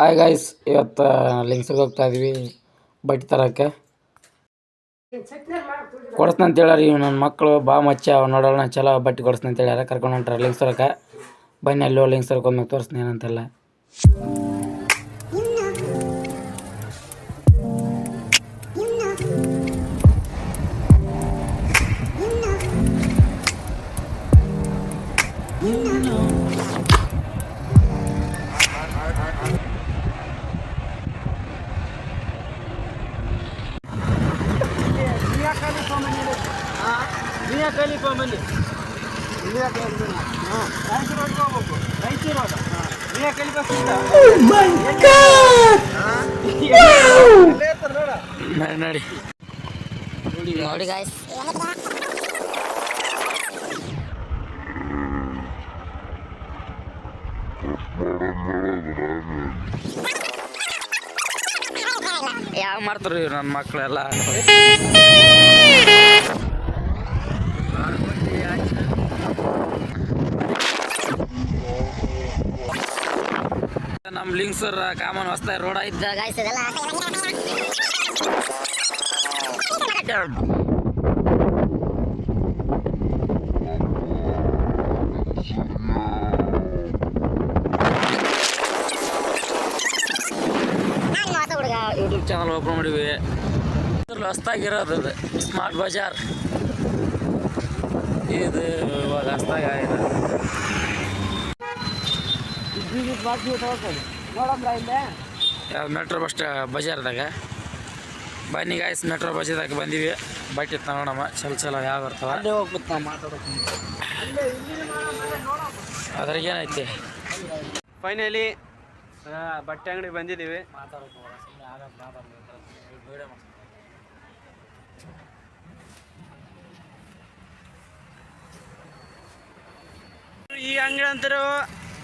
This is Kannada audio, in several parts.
ಹಾಯ್ ಗಾಯ್ಸ್ ಇವತ್ತು ಲಿಂಗ್ಸರ್ಗೆ ಹೋಗ್ತಾ ಇದೀವಿ, ಬಟ್ಟೆ ಕೊಡ್ಸ್ನ ಅಂತ ಇವ್ ನನ್ನ ಮಕ್ಕಳು ಬಾ ಮಚ್ಚ ನೋಡೋಣ ಚಲೋ ಬಟ್ಟೆ ಕೊಡಿಸ್ನ ಅಂತ ಹೇಳ್ಯಾರ, ಕರ್ಕೊಂಡು ಹೊಂಟ್ರ ಲಿಂಗ್ಸರ್ಗೆ ಬನ್ನಿ, ಅಲ್ಲಿ ಲಿಂಗ್ಸರ್ಗೆ ಒಮ್ಮೆ ತೋರಿಸ್ತೀನಿ ಏನಂತೆಲ್ಲ ನಡಿ ನಡಿ ನೋಡಿ ಗಾಯ್ಸ್ ಯಾವ ಮಾಡ್ತಾರೆ ಇವ್ರು ನನ್ನ ಮಕ್ಕಳೆಲ್ಲ ನಮ್ಮ ಲಿಂಗ್ಸರ್ ಕಾಮನ್ ಹೊಸ್ತಾಯಿ ರೋಡ್ ಐತೆ ಗಾಯ್ಸ್ ಇದೆಲ್ಲ ನಾನು ಮಾತ ಹುಡುಗ ಯೂಟ್ಯೂಬ್ ಚಾನಲ್ ಓಪನ್ ಮಾಡಿವಿ ಇದ್ರಲ್ಲಿ ಹೊಸ್ದಾಗಿರೋದು ಅದು ಸ್ಮಾರ್ಟ್ ಬಜಾರ್ ಇದು ಇವಾಗ ಹೊಸ್ದಾಗಿ ಮೆಟ್ರೋ ಬಸ್ ಬಜಾರ್ದಾಗ. ಬನ್ನಿ ಗಾಯ್ಸ್ ಮೆಟ್ರೋ ಬಜಾರ್ದಾಗ ಬಂದೀವಿ. ಬಟ್ಟೆ ನೋಡಮ್ಮ. ಚಲ ಚಲ ಯಾವ ಬರ್ತಾವ? ಅಲ್ಲೇ ಹೋಗ್ಬಿಟ್ಟು ನಾವು ಮಾತಾಡೋಕೆ ಅದ್ರಾಗ ಏನೈತಿ ಫೈನಲಿ ಬಟ್ಟೆ ಅಂಗಡಿ ಬಂದಿದ್ದೀವಿ ಈ ಅಂಗಡಿ ಅಂತರೂ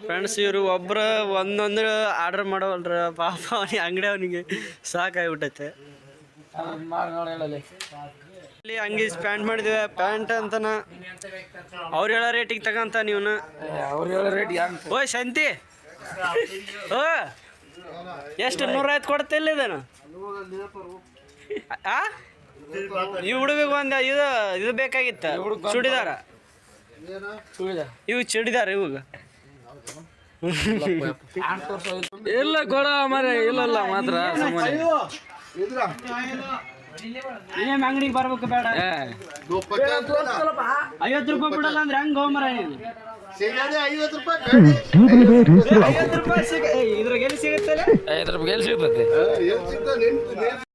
ಫ್ರೆಂಡ್ಸ್ ಇವರು ಒಬ್ಬರು ಒಂದೊಂದು ಆರ್ಡರ್ ಮಾಡೋಲ್ರ ಪಾಪ ಅವನಿಗೆ ಅಂಗಡಿ ಅವನಿಗೆ ಸಾಕಾಗ್ಬಿಟ್ಟೈತೆ. ಇಲ್ಲಿ ಅಂಗಿ ಪ್ಯಾಂಟ್ ಮಾಡಿದ್ವಿ. ಪ್ಯಾಂಟ್ ಅಂತನ. ಅವ್ರು ಹೇಳೋ ರೇಟಿಗೆ ತಗಂತ ನೀವನ್ನ ಅವ್ರು ಹೇಳೋ ರೇಟ್ ಓ ಓಯ್ ಶಾಂತಿ. ಓ ಎಷ್ಟು ನೂರೈವತ್ತು ಕೊಡ್ತಿಲ್ಲ ಇದನ್ನು? ಆ? ಈ ಹುಡುಗಿಗೆ ಒಂದು ಇದು ಇದು ಬೇಕಾಗಿತ್ತು? ಚೂಡಿದಾರ? ಇವು ಚಡಿದಾರ ಇವಾಗ. ಇಲ್ಲ ಕೊಡ ಮರ ಇಲ್ಲ ಇಲ್ಲ ಮಾತ್ರ ಅಂಗಡಿಗೆ ಬರ್ಬೇಕು ಬೇಡ. ಐವತ್ತು ರೂಪಾಯಿ ಬಿಡಲ್ಲ ಅಂದ್ರೆ ಹೆಂಗ್ ಐವತ್ತು ರೂಪಾಯಿ ಐವತ್ತು ರೂಪಾಯಿ ಸಿಗ ಇದ್ರಾಗ ಎಲ್ಲಿ ಸಿಗುತ್ತೆ? ರೂಪಾಯಿ ಎಲ್ಲಿ